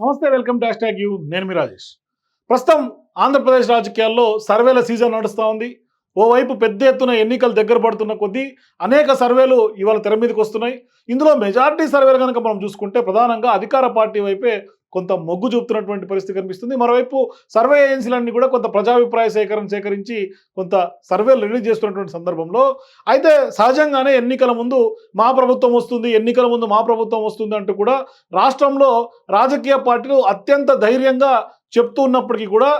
నమస్తే welcome to tag you. నేను మీ రాజేష్. ప్రస్తుతం ఆంధ్రప్రదేశ్ రాజకీయాల్లో సర్వేల సీజన్ నడుస్తూ ఉంది. ఓవైపు పెద్ద ఎత్తున ఎన్నికలు దగ్గర పడుతున్న కొద్దీ అనేక సర్వేలు ఇవాళ తెర మీదకి వస్తున్నాయి. ఇందులో మెజారిటీ సర్వేలు కనుక మనం చూసుకుంటే ప్రధానంగా అధికార పార్టీ వైపే కొంత మొగ్గు చూపుతున్నటువంటి పరిస్థితి కనిపిస్తుంది. మరోవైపు సర్వే ఏజెన్సీలన్నీ కూడా కొంత ప్రజాభిప్రాయ సేకరణ సేకరించి కొంత సర్వేలు రిలీజ్ చేస్తున్నటువంటి సందర్భంలో అయితే సహజంగానే ఎన్నికల ముందు మా ప్రభుత్వం వస్తుంది ఎన్నికల ముందు మా ప్రభుత్వం వస్తుంది అంటూ కూడా రాష్ట్రంలో రాజకీయ పార్టీలు అత్యంత ధైర్యంగా చెప్తూ ఉన్నప్పటికీ కూడా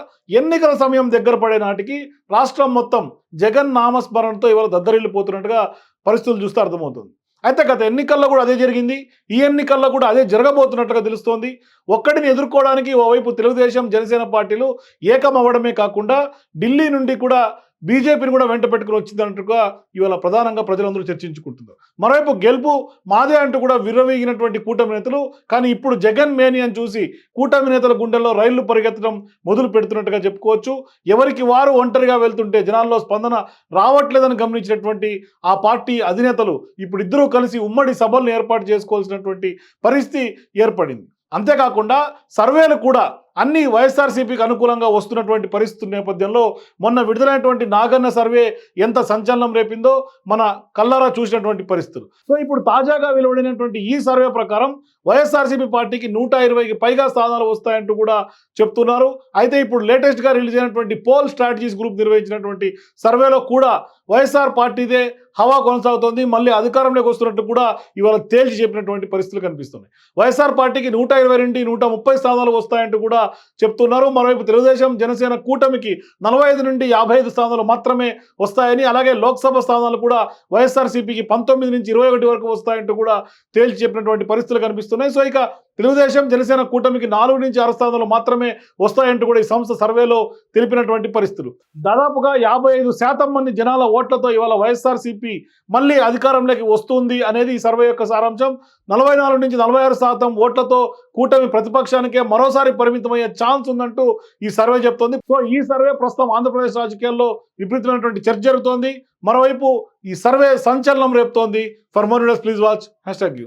ఎన్నికల సమయం దగ్గర పడే నాటికి రాష్ట్రం మొత్తం జగన్ నామస్మరణతో ఇవాళ దద్దరిల్లిపోతున్నట్టుగా పరిస్థితులు చూస్తే అర్థమవుతుంది. అయితే గత ఎన్నికల్లో కూడా అదే జరిగింది. ఈ ఎన్నికల్లో కూడా అదే జరగబోతున్నట్టుగా తెలుస్తోంది. ఒక్కడిని ఎదుర్కోవడానికి ఓవైపు తెలుగుదేశం జనసేన పార్టీలు ఏకం అవ్వడమే కాకుండా ఢిల్లీ నుండి కూడా బీజేపీని కూడా వెంట పెట్టుకుని వచ్చిందన్నట్టుగా ఇవాళ ప్రధానంగా ప్రజలందరూ చర్చించుకుంటున్నారు. మరోవైపు గెలుపు మాదే అంటూ కూడా విర్రవీగినటువంటి కూటమి నేతలు కానీ ఇప్పుడు జగన్ మేని అని చూసి కూటమి నేతల గుండెల్లో రైళ్ళు పరిగెత్తడం మొదలు పెడుతున్నట్టుగా చెప్పుకోవచ్చు. ఎవరికి వారు ఒంటరిగా వెళ్తుంటే జనాల్లో స్పందన రావట్లేదని గమనించినటువంటి ఆ పార్టీ అధినేతలు ఇప్పుడు ఇద్దరూ కలిసి ఉమ్మడి సభలను ఏర్పాటు చేసుకోవాల్సినటువంటి పరిస్థితి ఏర్పడింది. అంతేకాకుండా సర్వేలు కూడా అన్ని వైఎస్ఆర్సీపీకి అనుకూలంగా వస్తున్నటువంటి పరిస్థితుల నేపథ్యంలో మొన్న విడుదలైనటువంటి నాగన్న సర్వే ఎంత సంచలనం రేపిందో మన కల్లారా చూసినటువంటి పరిస్థితులు. సో ఇప్పుడు తాజాగా వెలువడినటువంటి ఈ సర్వే ప్రకారం వైఎస్ఆర్సీపీ పార్టీకి నూట ఇరవైకి పైగా స్థానాలు వస్తాయంటూ కూడా చెప్తున్నారు. అయితే ఇప్పుడు లేటెస్ట్గా రిలీజ్ అయినటువంటి పోల్ స్ట్రాటజీస్ గ్రూప్ నిర్వహించినటువంటి సర్వేలో కూడా వైఎస్ఆర్ పార్టీదే హవా కొనసాగుతోంది. మళ్ళీ అధికారంలోకి వస్తున్నట్టు కూడా ఇవాళ తేల్చి చెప్పినటువంటి పరిస్థితులు కనిపిస్తున్నాయి. వైఎస్ఆర్ పార్టీకి నూట ఇరవై నుండి నూట ముప్పై స్థానాలు వస్తాయంటూ కూడా చెప్తున్నారు. మరోవైపు తెలుగుదేశం జనసేన కూటమికి నలభై ఐదు నుండి యాభై ఐదు స్థానాలు మాత్రమే వస్తాయని అలాగే లోక్సభ స్థానాలు కూడా వైఎస్ఆర్సీపీకి పంతొమ్మిది నుంచి ఇరవై ఒకటి వరకు వస్తాయంటూ కూడా తేల్చి చెప్పినటువంటి పరిస్థితులు కనిపిస్తున్నాయి. సో ఇక తెలుగుదేశం జనసేన కూటమికి నాలుగు నుంచి ఆరు స్థానాలు మాత్రమే వస్తాయంటూ కూడా ఈ సంస్థ సర్వేలో తెలిపినటువంటి పరిస్థితులు. దాదాపుగా యాభై ఐదు శాతం మంది జనాల ఓట్లతో ఇవాళ వైఎస్ఆర్సీపీ మళ్ళీ అధికారంలోకి వస్తుంది అనేది ఈ సర్వే యొక్క సారాంశం. నలభై నాలుగు నుంచి నలభై ఆరు శాతం ఓట్లతో కూటమి ప్రతిపక్షానికే మరోసారి పరిమితమయ్యే ఛాన్స్ ఉందంటూ ఈ సర్వే చెప్తోంది. సో ఈ సర్వే ప్రస్తుతం ఆంధ్రప్రదేశ్ రాజకీయాల్లో విపరీతమైనటువంటి చర్చ జరుగుతోంది. మరోవైపు ఈ సర్వే సంచలనం రేపుతోంది. For more please watch hashtag you.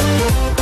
Thank